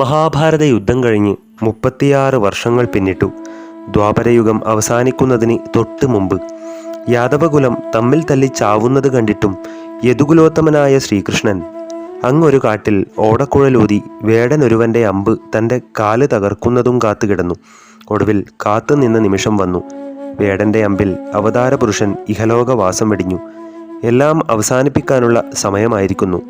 മഹാഭാരത യുദ്ധം കഴിഞ്ഞ് മുപ്പത്തിയാറ് വർഷങ്ങൾ പിന്നിട്ടു. ദ്വാപരയുഗം അവസാനിക്കുന്നതിന് തൊട്ട് മുമ്പ്. യാദവകുലം തമ്മിൽ തല്ലി ചാവുന്നത് കണ്ടിട്ടും യദുകുലോത്തമനായ ശ്രീകൃഷ്ണൻ. അങ്ങൊരു കാട്ടിൽ ഓടക്കുഴലൂതി വേടനൊരുവന്റെ അമ്പ് തന്റെ കാൽ തകർക്കുന്നതും കാത്തുകിടന്നു ഒടുവിൽ കാത്തു നിന്ന നിമിഷം വന്നു. വേടന്റെ അമ്പിൽ അവതാരപുരുഷൻ ഇഹലോകവാസം വെടിഞ്ഞു എല്ലാം അവസാനിപ്പിക്കാനുള്ള സമയമായിരിക്കുന്നു.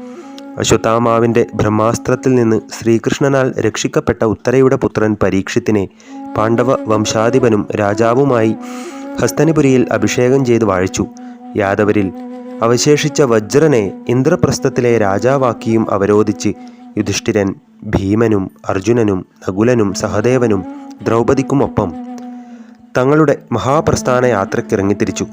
അശ്വത്ഥാമാവിന്റെ ബ്രഹ്മാസ്ത്രത്തിൽ നിന്ന് ശ്രീകൃഷ്ണനാൽ രക്ഷിക്കപ്പെട്ട ഉത്തരയുടെ പുത്രൻ പരീക്ഷത്തിനെ പാണ്ഡവ വംശാധിപനും രാജാവുമായി ഹസ്തനിപുരിയിൽ അഭിഷേകം ചെയ്ത് വാഴിച്ചു. യാദവരിൽ അവശേഷിച്ച വജ്രനെ ഇന്ദ്രപ്രസ്ഥത്തിലെ രാജാവാക്കിയും അവരോധിച്ച് യുധിഷ്ഠിരൻ ഭീമനും അർജുനനും നകുലനും സഹദേവനും ദ്രൗപദിക്കുമൊപ്പം തങ്ങളുടെ മഹാപ്രസ്ഥാന യാത്രക്കിറങ്ങിത്തിരിച്ചു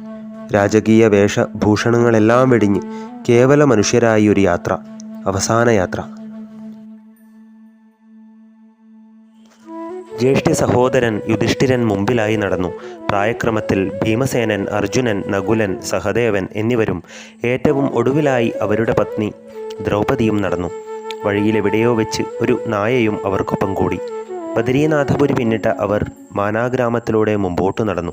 രാജകീയ വേഷഭൂഷണങ്ങളെല്ലാം വെടിഞ്ഞ് കേവല മനുഷ്യരായി ഒരു യാത്ര. അവസാന യാത്ര. ജ്യേഷ്ഠ സഹോദരൻ യുധിഷ്ഠിരൻ മുമ്പിലായി നടന്നു. പ്രായക്രമത്തിൽ ഭീമസേനൻ അർജുനൻ നകുലൻ സഹദേവൻ എന്നിവരും ഏറ്റവും ഒടുവിലായി അവരുടെ പത്നി ദ്രൗപദിയും നടന്നു. വഴിയിലെവിടെയോ വെച്ച് ഒരു നായയും അവർക്കൊപ്പം കൂടി. ബദരീനാഥപുരി പിന്നിട്ട അവർ മാനാഗ്രാമത്തിലൂടെ മുമ്പോട്ടു നടന്നു.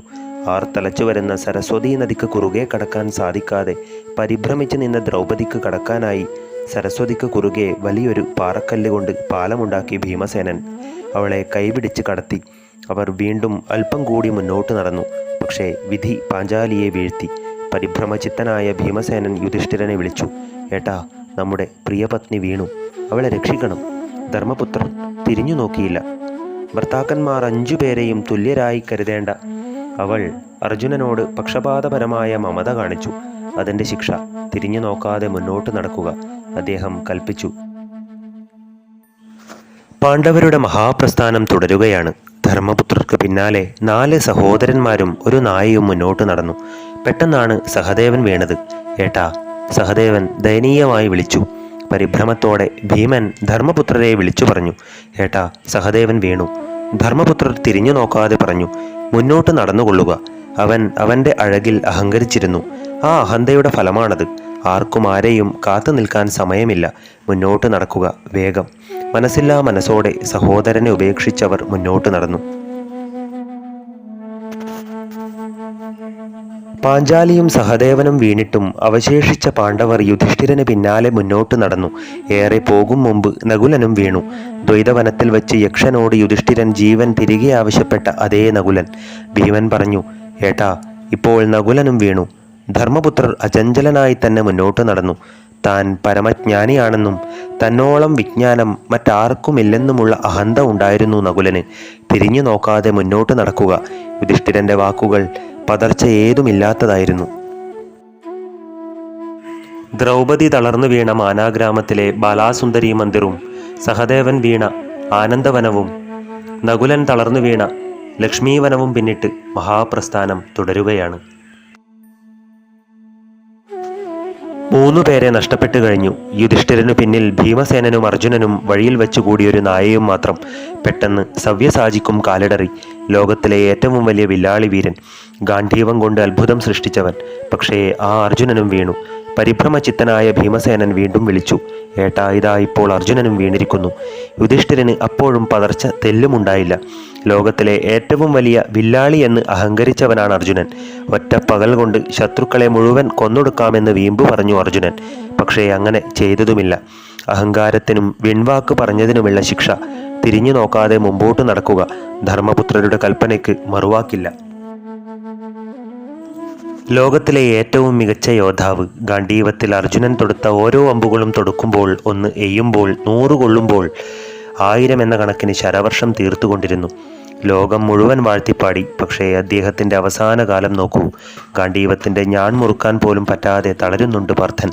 ആർ തലച്ചു വരുന്ന സരസ്വതീ നദിക്ക് കുറുകെ കടക്കാൻ സാധിക്കാതെ പരിഭ്രമിച്ചു നിന്ന ദ്രൗപദിക്ക് കടക്കാനായി സരസ്വതിക്ക് കുറുകെ വലിയൊരു പാറക്കല്ല് കൊണ്ട് പാലമുണ്ടാക്കി ഭീമസേനൻ അവളെ കൈപിടിച്ച് കടത്തി. അവർ വീണ്ടും അല്പം കൂടി മുന്നോട്ട് നടന്നു. പക്ഷേ വിധി പാഞ്ചാലിയെ വീഴ്ത്തി. പരിഭ്രമചിത്തനായ ഭീമസേനൻ യുധിഷ്ഠിരനെ വിളിച്ചു. ഏട്ടാ നമ്മുടെ പ്രിയപത്നി വീണു. അവളെ രക്ഷിക്കണം. ധർമ്മപുത്രൻ തിരിഞ്ഞു നോക്കിയില്ല. ഭർത്താക്കന്മാർ അഞ്ചു പേരെയും തുല്യരായി കരുതേണ്ട. അവൾ അർജുനനോട് പക്ഷപാതപരമായ മമത കാണിച്ചു. അതിന്റെ ശിക്ഷ തിരിഞ്ഞു നോക്കാതെ മുന്നോട്ട് നടക്കുക. അദ്ദേഹം കൽപ്പിച്ചു. പാണ്ഡവരുടെ മഹാപ്രസ്ഥാനം തുടരുകയാണ്. ധർമ്മപുത്രർക്ക് പിന്നാലെ നാല് സഹോദരന്മാരും ഒരു നായയും മുന്നോട്ട് നടന്നു. പെട്ടെന്നാണ് സഹദേവൻ വീണത്. ഏട്ടാ സഹദേവൻ ദയനീയമായി വിളിച്ചു. പരിഭ്രമത്തോടെ ഭീമൻ ധർമ്മപുത്രരെ വിളിച്ചു പറഞ്ഞു. ഏട്ടാ സഹദേവൻ വീണു. ധർമ്മപുത്രർ തിരിഞ്ഞു നോക്കാതെ പറഞ്ഞു മുന്നോട്ട് നടന്നുകൊള്ളുക. അവൻ അവന്റെ അഴകിൽ അഹങ്കരിച്ചിരുന്നു. ആ അഹന്തയുടെ ഫലമാണത്. ആർക്കും ആരെയും കാത്തു നിൽക്കാൻ സമയമില്ല. മുന്നോട്ട് നടക്കുക വേഗം. മനസ്സില്ലാ മനസ്സോടെ സഹോദരനെ ഉപേക്ഷിച്ചവർ മുന്നോട്ട് നടന്നു. പാഞ്ചാലിയും സഹദേവനും വീണിട്ടും അവശേഷിച്ച പാണ്ഡവർ യുധിഷ്ഠിരന് പിന്നാലെ മുന്നോട്ട് നടന്നു. ഏറെ പോകും മുമ്പ് നകുലനും വീണു. ദ്വൈതവനത്തിൽ വെച്ച് യക്ഷനോട് യുധിഷ്ഠിരൻ ജീവൻ തിരികെ ആവശ്യപ്പെട്ട അതേ നകുലൻ. ഭീമൻ പറഞ്ഞു ഏട്ടാ ഇപ്പോൾ നകുലനും വീണു. ധർമ്മപുത്രർ അചഞ്ചലനായി തന്നെ മുന്നോട്ട് നടന്നു. താൻ പരമജ്ഞാനിയാണെന്നും തന്നോളം വിജ്ഞാനം മറ്റാർക്കുമില്ലെന്നുമുള്ള അഹന്ത ഉണ്ടായിരുന്നു നകുലന്. തിരിഞ്ഞു നോക്കാതെ മുന്നോട്ട് നടക്കുക യുധിഷ്ഠിരന്റെ വാക്കുകൾ പതർച്ച ഏതുമില്ലാത്തതായിരുന്നു ദ്രൗപദി തളർന്നു വീണ മാനാഗ്രാമത്തിലെ ബാലാസുന്ദരി മന്ദിറും സഹദേവൻ വീണ ആനന്ദവനവും നകുലൻ തളർന്നു വീണ ലക്ഷ്മീവനവും പിന്നിട്ട് മഹാപ്രസ്ഥാനം തുടരുകയാണ്. മൂന്നു പേരെ നഷ്ടപ്പെട്ടു കഴിഞ്ഞു. യുധിഷ്ഠിരനു പിന്നിൽ ഭീമസേനനും അർജുനനും വഴിയിൽ വെച്ചു കൂടിയൊരു നായയും മാത്രം പെട്ടെന്ന് സവ്യസാജിക്കും കാലിടറി. ലോകത്തിലെ ഏറ്റവും വലിയ വില്ലാളി വീരൻ ഗാന്ധീവം കൊണ്ട് അത്ഭുതം സൃഷ്ടിച്ചവൻ. പക്ഷേ ആ അർജുനനും വീണു. പരിഭ്രമചിത്തനായ ഭീമസേനൻ വീണ്ടും വിളിച്ചു. ഏട്ടാ ഇതാ ഇപ്പോൾ അർജുനനും വീണിരിക്കുന്നു. യുധിഷ്ഠിരന് അപ്പോഴും പതർച്ച തെല്ലുമുണ്ടായില്ല. ലോകത്തിലെ ഏറ്റവും വലിയ വില്ലാളി എന്ന് അഹങ്കരിച്ചവനാണ് അർജുനൻ. ഒറ്റ പകൽ കൊണ്ട് ശത്രുക്കളെ മുഴുവൻ കൊന്നൊടുക്കാമെന്ന് വീമ്പ് പറഞ്ഞു അർജുനൻ. പക്ഷേ അങ്ങനെ ചെയ്തതുമില്ല. അഹങ്കാരത്തിനും വിൺവാക്ക് പറഞ്ഞതിനുമുള്ള ശിക്ഷ തിരിഞ്ഞു നോക്കാതെ മുമ്പോട്ട് നടക്കുക ധർമ്മപുത്രരുടെ കൽപ്പനയ്ക്ക് മറുവാക്കില്ല. ലോകത്തിലെ ഏറ്റവും മികച്ച യോദ്ധാവ് ഗാന്ധീവത്തിൽ അർജുനൻ തൊടുത്ത ഓരോ അമ്പുകളും തൊടുക്കുമ്പോൾ ഒന്ന് എയ്യുമ്പോൾ നൂറ് കൊള്ളുമ്പോൾ ആയിരം എന്ന കണക്കിന് ശരവർഷം തീർത്തുകൊണ്ടിരുന്നു. ലോകം മുഴുവൻ വാഴ്ത്തിപ്പാടി. പക്ഷേ അദ്ദേഹത്തിന്റെ അവസാന കാലം നോക്കൂ. ഗാന്ധീവത്തിന്റെ ഞാൻ മുറുക്കാൻ പോലും പറ്റാതെ തളരുന്നുണ്ട് പാർത്ഥൻ.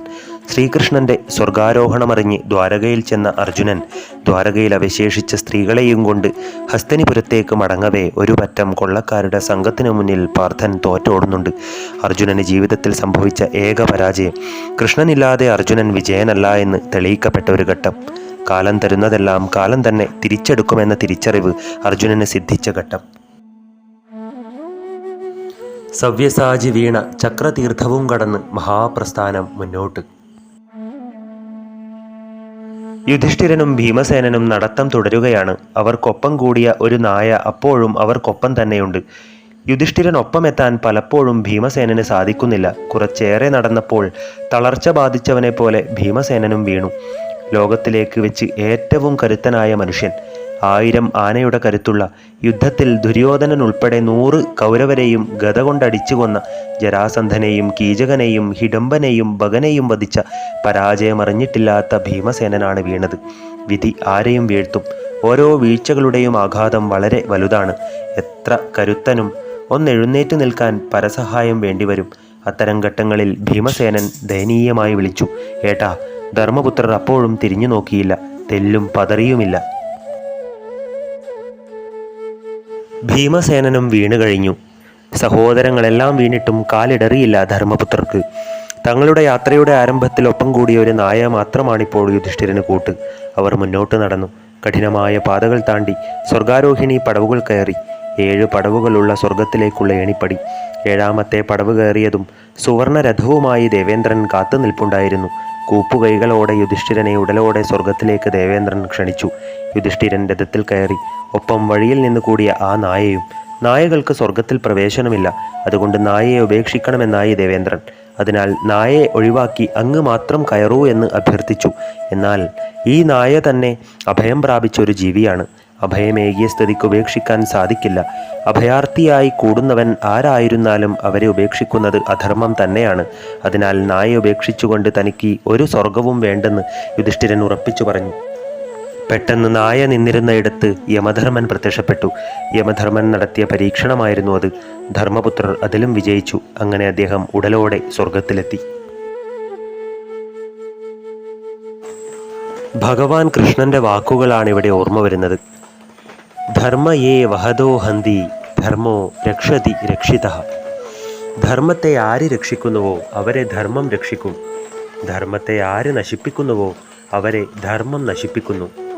ശ്രീകൃഷ്ണന്റെ സ്വർഗാരോഹണമറിഞ്ഞ് ദ്വാരകയിൽ ചെന്ന അർജുനൻ ദ്വാരകയിൽ അവശേഷിച്ച സ്ത്രീകളെയും കൊണ്ട് ഹസ്തനിപുരത്തേക്ക് മടങ്ങവേ ഒരു പറ്റം കൊള്ളക്കാരുടെ സംഘത്തിനു മുന്നിൽ പാർത്ഥൻ തോറ്റോടുന്നുണ്ട്. അർജുനന് ജീവിതത്തിൽ സംഭവിച്ച ഏക പരാജയം. കൃഷ്ണനില്ലാതെ അർജുനൻ വിജയനല്ല എന്ന് തെളിയിക്കപ്പെട്ട ഒരു ഘട്ടം. കാലം തരുന്നതെല്ലാം കാലം തന്നെ തിരിച്ചെടുക്കുമെന്ന തിരിച്ചറിവ് അർജുനന് സിദ്ധിച്ച ഘട്ടം. സവ്യസാജി വീണ ചക്രതീർത്ഥവും കടന്ന് മഹാപ്രസ്ഥാനം മുന്നോട്ട്. യുധിഷ്ഠിരനും ഭീമസേനനും നടത്തം തുടരുകയാണ്. അവർക്കൊപ്പം കൂടിയ ഒരു നായ അപ്പോഴും അവർക്കൊപ്പം തന്നെയുണ്ട്. യുധിഷ്ഠിരൻ ഒപ്പമെത്താൻ പലപ്പോഴും ഭീമസേനന് സാധിക്കുന്നില്ല. കുറച്ചേറെ നടന്നപ്പോൾ തളർച്ച ബാധിച്ചവനെ പോലെ ഭീമസേനനും വീണു. ലോകത്തിലേക്ക് വെച്ച് ഏറ്റവും കരുത്തനായ മനുഷ്യൻ. ആയിരം ആനയുടെ കരുത്തുള്ള യുദ്ധത്തിൽ ദുര്യോധനൻ ഉൾപ്പെടെ നൂറ് കൗരവരെയും ഗത കൊണ്ടടിച്ചു കൊന്ന ജരാസന്ധനെയും കീചകനെയും ഹിഡംബനെയും ഭഗനെയും വധിച്ച പരാജയമറിഞ്ഞിട്ടില്ലാത്ത ഭീമസേനനാണ് വീണത്. വിധി ആരെയും വീഴ്ത്തും. ഓരോ വീഴ്ചകളുടെയും ആഘാതം വളരെ വലുതാണ്. എത്ര കരുത്തനും ഒന്നെഴുന്നേറ്റ് നിൽക്കാൻ പരസഹായം വേണ്ടിവരും. അത്തരം ഘട്ടങ്ങളിൽ ഭീമസേനൻ ദയനീയമായി വിളിച്ചു. ഏട്ടാ ധർമ്മപുത്രർ അപ്പോഴും തിരിഞ്ഞു നോക്കിയില്ല. തെല്ലും പതറിയുമില്ല. ഭീമസേനനും വീണു കഴിഞ്ഞു. സഹോദരങ്ങളെല്ലാം വീണിട്ടും കാലിടറിയില്ല ധർമ്മപുത്രർക്ക്. തങ്ങളുടെ യാത്രയുടെ ആരംഭത്തിൽ ഒപ്പം കൂടിയ ഒരു നായ മാത്രമാണിപ്പോൾ യുധിഷ്ഠിരന് കൂട്ട്. അവർ മുന്നോട്ട് നടന്നു. കഠിനമായ പാതകൾ താണ്ടി സ്വർഗാരോഹിണി പടവുകൾ കയറി. ഏഴ് പടവുകളുള്ള സ്വർഗത്തിലേക്കുള്ള ഏണിപ്പടി. ഏഴാമത്തെ പടവ് കയറിയതും സുവർണരഥവുമായി ദേവേന്ദ്രൻ കാത്തു നിൽപ്പുണ്ടായിരുന്നു കൂപ്പുകൈകളോടെ യുധിഷ്ഠിരനെ ഉടലോടെ സ്വർഗത്തിലേക്ക് ദേവേന്ദ്രൻ ക്ഷണിച്ചു. യുധിഷ്ഠിരൻ രഥത്തിൽ കയറി. ഒപ്പം വഴിയിൽ നിന്ന് കൂടിയ ആ നായയും നായകൾക്ക് സ്വർഗത്തിൽ പ്രവേശനമില്ല. അതുകൊണ്ട് നായയെ ഉപേക്ഷിക്കണമെന്നായി ദേവേന്ദ്രൻ. അതിനാൽ നായയെ ഒഴിവാക്കി അങ്ങ് മാത്രം കയറൂ എന്ന് അഭ്യർത്ഥിച്ചു. എന്നാൽ ഈ നായ തന്നെ അഭയം പ്രാപിച്ച ഒരു ജീവിയാണ്. അഭയമേകിയ സ്ഥിതിക്ക് ഉപേക്ഷിക്കാൻ സാധിക്കില്ല. അഭയാർത്ഥിയായി കൂടുന്നവൻ ആരായിരുന്നാലും അവരെ ഉപേക്ഷിക്കുന്നത് അധർമ്മം തന്നെയാണ്. അതിനാൽ നായെ ഉപേക്ഷിച്ചുകൊണ്ട് തനിക്ക് ഒരു സ്വർഗവും വേണ്ടെന്ന് യുധിഷ്ഠിരൻ ഉറപ്പിച്ചു പറഞ്ഞു. പെട്ടെന്ന് നായ നിന്നിരുന്നയിടത്ത് യമധർമ്മൻ പ്രത്യക്ഷപ്പെട്ടു. യമധർമ്മൻ നടത്തിയ പരീക്ഷണമായിരുന്നു അത്. ധർമ്മപുത്രർ അതിലും വിജയിച്ചു. അങ്ങനെ അദ്ദേഹം ഉടലോടെ സ്വർഗത്തിലെത്തി ഭഗവാൻ കൃഷ്ണന്റെ വാക്കുകളാണ് ഇവിടെ ഓർമ്മ വരുന്നത്. ധർമ്മയേ വഹദോ ഹന്തി ധർമ്മോ രക്ഷതി രക്ഷിത. ധർമ്മത്തെ ആര് രക്ഷിക്കുന്നുവോ അവരെ ധർമ്മം രക്ഷിക്കും. ധർമ്മത്തെ ആര് നശിപ്പിക്കുന്നുവോ അവരെ ധർമ്മം നശിപ്പിക്കുന്നു.